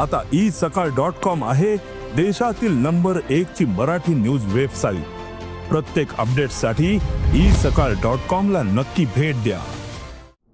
आता ई सकाळ dot com आहे देशातील नंबर एक ची मराठी न्यूज वेबसाईट. प्रत्येक अपडेटसाठी ई सकाळ डॉट कॉम ला नक्की भेट द्या.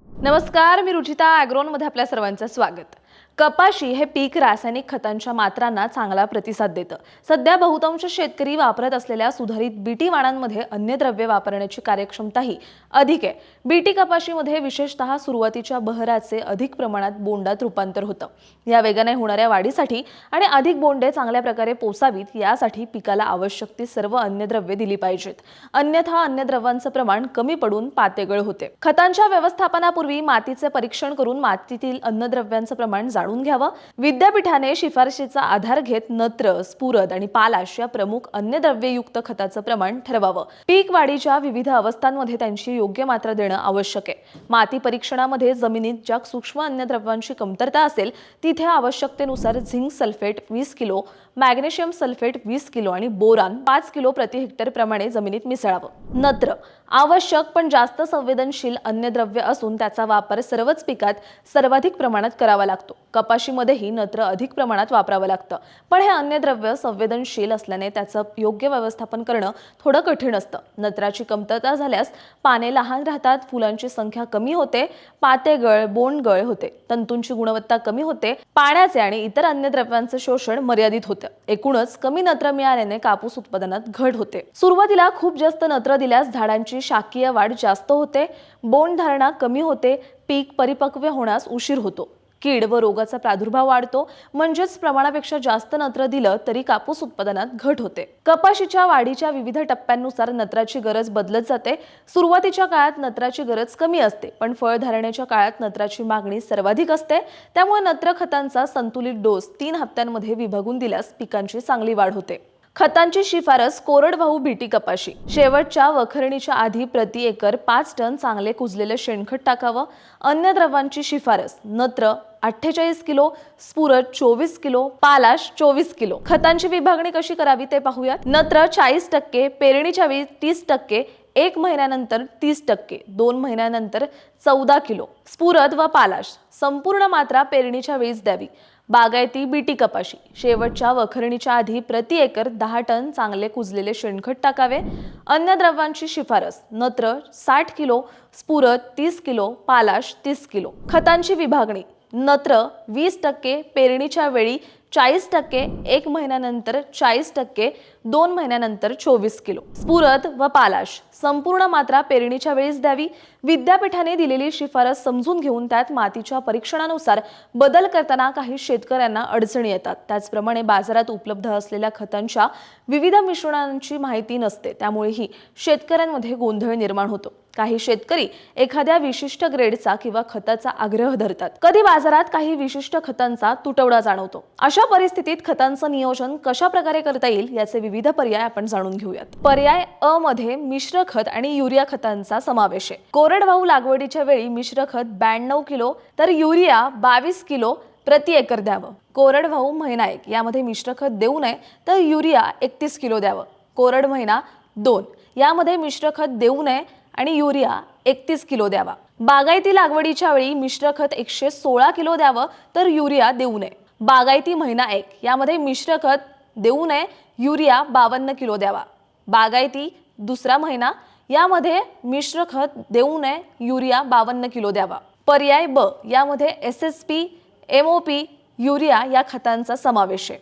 नमस्कार मी रुचिता ॲग्रोनमध्ये आपल्या सर्वांचं स्वागत. कपाशी हे पीक रासायनिक खतांच्या मात्रांना चांगला प्रतिसाद देतं. सध्या बहुतांश शेतकरी वापरत असलेल्या सुधारित बीटी वाणांमध्ये अन्य द्रव्य वापरण्याची कार्यक्षमताही अधिक आहे. बीटी कपाशीमध्ये विशेषतः सुरुवातीच्या बहराचे अधिक प्रमाणात बोंडात रूपांतर होतं. या वेगाने होणाऱ्या वाढीसाठी आणि अधिक बोंडे चांगल्या प्रकारे पोसावीत यासाठी पिकाला आवश्यक ती सर्व अन्य द्रव्ये दिली पाहिजेत. अन्यथा अन्य द्रव्यांचं प्रमाण कमी पडून पातेगळ होते. खतांच्या व्यवस्थापनापूर्वी मातीचे परीक्षण करून मातीतील अन्नद्रव्यांचं प्रमाण जाणून घ्यावं. विद्यापीठाने शिफारशीचा आधार घेत नत्र स्फुरद आणि पालाश या प्रमुख अन्नद्रव्ययुक्त खताचं प्रमाण ठरवावं. पीक वाढीच्या विविध अवस्थांमध्ये त्यांची योग्य मात्रा देणं आवश्यक आहे. माती परीक्षणामध्ये जमिनीत ज्या सूक्ष्म अन्नद्रव्यांची कमतरता असेल तिथे आवश्यकतेनुसार झिंक सल्फेट वीस किलो मॅग्नेशियम सल्फेट वीस किलो आणि बोरान पाच किलो प्रति हेक्टर प्रमाणे जमिनीत मिसळावं. नत्र आवश्यक पण जास्त संवेदनशील अन्नद्रव्य असून त्याचा वापर सर्वच पिकात सर्वाधिक प्रमाणात करावा लागतो. कपाशीमध्येही नत्र अधिक प्रमाणात वापरावं लागतं. पण हे अन्नद्रव्य संवेदनशील असल्याने त्याचं योग्य व्यवस्थापन करणं थोडं कठीण असतं. नत्राची कमतरता झाल्यास पाने लहान राहतात फुलांची संख्या कमी होते पातेगळ बोंडगळ होते तंतूंची गुणवत्ता कमी होते पाण्याचे आणि इतर अन्नद्रव्यांचं शोषण मर्यादित होतं. एकूणच कमी नत्र मिळाल्याने कापूस उत्पादनात घट होते. सुरुवातीला खूप जास्त नत्र दिल्यास झाडांची शाकीय वाढ जास्त होते बोंड धारणा कमी होते पीक परिपक्व होण्यास उशीर होतो. कीड व रोगाचा प्रादुर्भाव वाढतो म्हणजेच प्रमाणापेक्षा जास्त नत्र दिलं तरी कापूस उत्पादनात घट होते. कपाशीच्या वाढीच्या विविध टप्प्यांनुसार नत्राची गरज बदलत जाते. सुरुवातीच्या काळात नत्राची गरज कमी असते पण फळधारणेच्या काळात नत्राची मागणी सर्वाधिक असते. त्यामुळे नत्र खतांचा संतुलित डोस तीन हप्त्यांमध्ये विभागून दिल्यास पिकांची चांगली वाढ होते. खतांची शिफारस कोरडवाहू बीटी कपाशी. शेवटच्या वखरणीच्या आधी प्रति एकर पाच टन चांगले कुजलेलं शेणखत टाकावं. अन्य द्रव्यांची शिफारस नत्र अठ्ठेचाळीस किलो स्फुरद चोवीस किलो पालाश चोवीस किलो. खतांची विभागणी कशी करावी ते पाहूयात. नत्र चाळीस टक्के पेरणीच्या वेळी तीस टक्के एक महिन्यानंतर तीस टक्के दोन महिन्यानंतर चौदा किलो. स्फुरद व पालाश संपूर्ण मात्रा पेरणीच्या वेळीच द्यावी. बागायती बीटी कपाशी शेवटच्या वखरणीच्या आधी प्रति एकर दहा टन चांगले कुजलेले शेणखत टाकावे. अन्नद्रव्यांची शिफारस नत्र साठ किलो स्फुरद तीस किलो पालाश तीस किलो. खतांची विभागणी नत्र वीस टक्के पेरणीच्या वेळी चाळीस टक्के एक महिन्यानंतर चाळीस टक्के दोन महिन्यानंतर चोवीस किलो. स्फुरद व पालाश संपूर्ण मात्रा पेरणीच्या वेळीच द्यावी. विद्यापीठाने दिलेली शिफारस समजून घेऊन त्यात मातीच्या परीक्षणानुसार बदल करताना काही शेतकऱ्यांना अडचणी येतात. त्याचप्रमाणे बाजारात उपलब्ध असलेल्या खतांच्या विविध मिश्रणांची माहिती नसते. त्यामुळेही शेतकऱ्यांमध्ये गोंधळ निर्माण होतो. काही शेतकरी एखाद्या विशिष्ट ग्रेडचा किंवा खताचा आग्रह धरतात. कधी बाजारात काही विशिष्ट खतांचा तुटवडा जाणवतो? अशा परिस्थितीत खतांचं नियोजन कशा प्रकारे करता येईल याचे विविध पर्याय आपण जाणून घेऊयात. पर्याय अ मध्ये मिश्र खत आणि युरिया खतांचा समावेश आहे. कोरडवाहू लागवडीच्या वेळी मिश्र खत ब्याण्णव किलो तर युरिया बावीस किलो प्रति एकर द्यावं. कोरडवाहू महिना एक यामध्ये मिश्र खत देऊ नये तर युरिया एकतीस किलो द्यावं. कोरड महिना दोन यामध्ये मिश्र खत देऊ नये आणि युरिया एकतीस किलो द्यावा. बागायती लागवडीच्या वेळी मिश्र खत एकशे सोळा किलो द्यावं तर युरिया देऊ नये. बागायती महिना एक यामध्ये मिश्र खत देऊ नये युरिया बावन्न किलो द्यावा. बागायती दुसरा महिना यामध्ये मिश्र खत देऊ नये युरिया बावन्न किलो द्यावा. पर्याय ब यामध्ये S S P M O P urea या खतांचा समावेश आहे.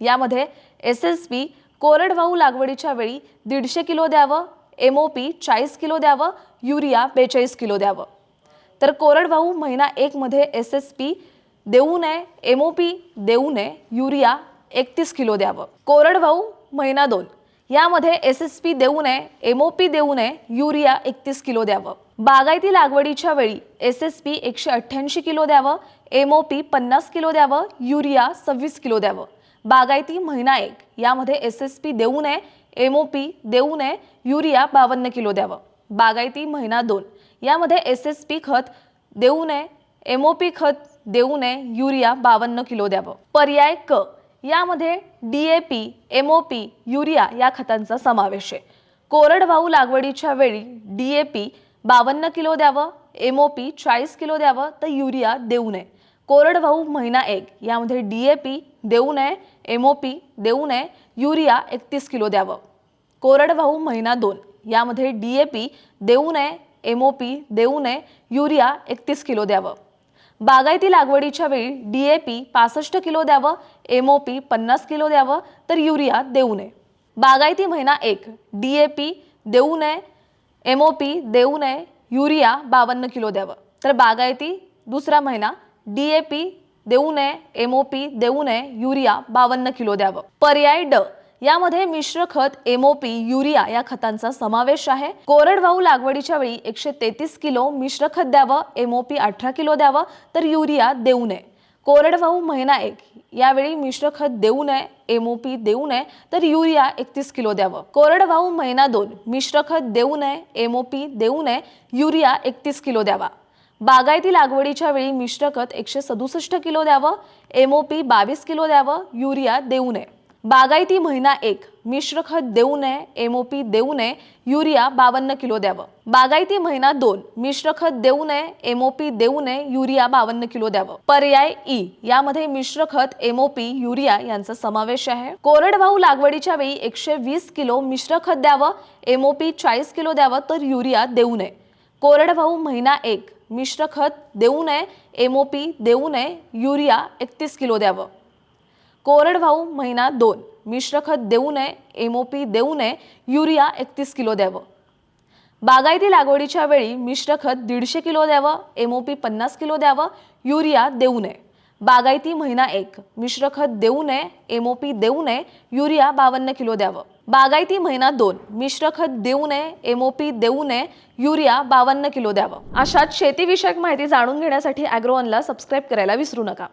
यामध्ये एस एस पी कोरडवाहू लागवडीच्या वेळी दीडशे किलो द्यावं एम ओ पी चाळीस किलो द्यावं युरिया बेचाळीस किलो द्यावं. तर कोरडवाहू महिना एकमध्ये एस एस पी देऊ नये एम ओ पी देऊ नये युरिया एकतीस किलो द्यावं. कोरडवाहू महिना दोन. यामध्ये एस एस पी देऊ नये एम ओ पी देऊ नये युरिया एकतीस किलो द्यावं. बागायती लागवडीच्या वेळी एस एस पी एकशे अठ्ठ्याऐंशी किलो द्यावं एम ओ पी पन्नास किलो द्यावं युरिया सव्वीस किलो द्यावं. बागायती महिना एक यामध्ये एस एस पी देऊ नये एम ओ पी देऊ नये युरिया बावन्न किलो द्यावं. बागायती महिना दोन यामध्ये एस एस पी खत देऊ नये एम ओ पी खत देऊ नये युरिया बावन्न किलो द्यावं. पर्याय क यामध्ये D A P M O P urea या खतांचा समावेश आहे. कोरडवाहू लागवडीच्या वेळी डी ए पी बावन्न किलो द्यावं एम ओ पी चाळीस किलो द्यावं तर युरिया देऊ नये. कोरडवाहू महिना एक यामध्ये डी ए पी देऊ नये एम ओ पी देऊ नये युरिया एकतीस किलो द्यावं. कोरडवाहू महिना दोन यामध्ये डी ए पी देऊ नये एम ओ पी देऊ नये युरिया एकतीस किलो द्यावं. बागायती लागवडीच्या वेळी डी ए पी पासष्ट किलो द्यावं एम ओ पी पन्नास किलो द्यावं तर युरिया देऊ नये. बागायती महिना एक डी ए पी देऊ नये एम ओ पी देऊ नये युरिया बावन्न किलो द्यावं. तर बागायती दुसरा महिना डी ए पी देऊ नये एम ओ पी देऊ नये युरिया बावन्न किलो द्यावं. पर्याय ड यामध्ये मिश्र खत एमओपी युरिया या खतांचा समावेश आहे. कोरडवाहू लागवडीच्या वेळी एकशे तेहतीस किलो मिश्र खत द्यावं एमओपी अठरा किलो द्यावं तर युरिया देऊ नये. कोरडवाहू महिना एक यावेळी मिश्र खत देऊ नये एमओपी देऊ नये तर युरिया एकतीस किलो द्यावं. कोरडवाहू महिना दोन मिश्र खत देऊ नये एमओपी देऊ नये युरिया एकतीस किलो द्यावा. बागायती लागवडीच्या वेळी मिश्र खत एकशे सदुसष्ट किलो द्यावं एमओपी बावीस किलो द्यावं युरिया देऊ नये. बागायती महिना एक. मिश्र खत देऊ नये एम ओ पी देऊ नये युरिया बावन्न किलो द्यावं. बागायती महिना दोन. मिश्र खत देऊ नये एम ओ पी देऊ नये युरिया बावन्न किलो द्यावं. पर्याय ई यामध्ये मिश्र खत एम ओ पी युरिया यांचा समावेश आहे. कोरडवाहू लागवडीच्या वेळी एकशे वीस किलो मिश्र खत द्यावं. एम ओ पी चाळीस किलो द्यावं तर युरिया देऊ नये. कोरडवाहू महिना एक. मिश्र खत देऊ नये एम ओ पी देऊ नये युरिया एकतीस किलो द्यावं. कोरडवाहू महिना दोन. मिश्र खत देऊ नये एम ओ पी देऊ नये युरिया एकतीस किलो द्यावं. बागायती लागवडीच्या वेळी मिश्र खत दीडशे किलो द्यावं एम ओ पी पन्नास किलो द्यावं युरिया देऊ नये. बागायती महिना एक. मिश्र खत देऊ नये एम ओ पी देऊ नये युरिया बावन्न किलो द्यावं. बागायती महिना दोन. मिश्र खत देऊ नये एम ओ पी देऊ नये युरिया बावन्न किलो द्यावं. अशाच शेतीविषयक माहिती जाणून घेण्यासाठी अॅग्रोवनला सबस्क्राईब करायला विसरू नका.